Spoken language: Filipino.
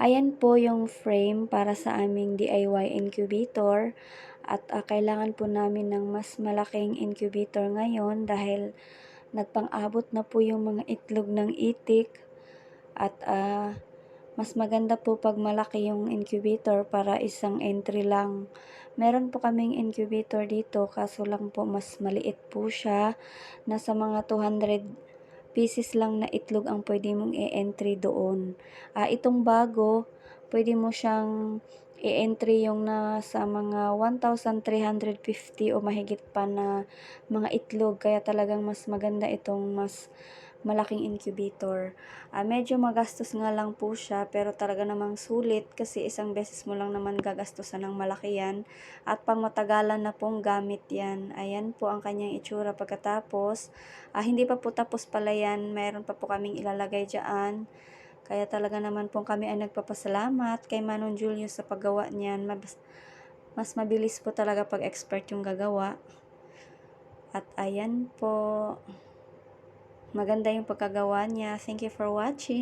Ayan po yung frame para sa aming DIY incubator. At ah, kailangan po namin ng mas malaking incubator ngayon dahil nagpang-abot na po yung mga itlog ng itik. At ah, mas maganda po pag malaki yung incubator para isang entry lang. Meron po kaming incubator dito kaso lang po mas maliit po siya. Nasa mga 200 pieces lang na itlog ang pwede mong i-entry doon. Ah, itong bago, pwede mo siyang i-entry yung nasa mga 1,350 o mahigit pa na mga itlog. Kaya talagang mas maganda itong mas malaking incubator. Ah, medyo magastos nga lang po siya pero talaga namang sulit kasi isang beses mo lang naman gagastusan ng malaki yan at pang matagalan na pong gamit yan. Ayan po ang kanyang itsura pagkatapos. Ah, hindi pa po tapos pala yan. Mayroon pa po kaming ilalagay dyan. Kaya talaga naman po kami ay nagpapasalamat kay Manon Julius sa paggawa niyan. Mas, mas mabilis po talaga pag expert yung gagawa. At ayan po. Maganda yung pagkagawa niya. Thank you for watching.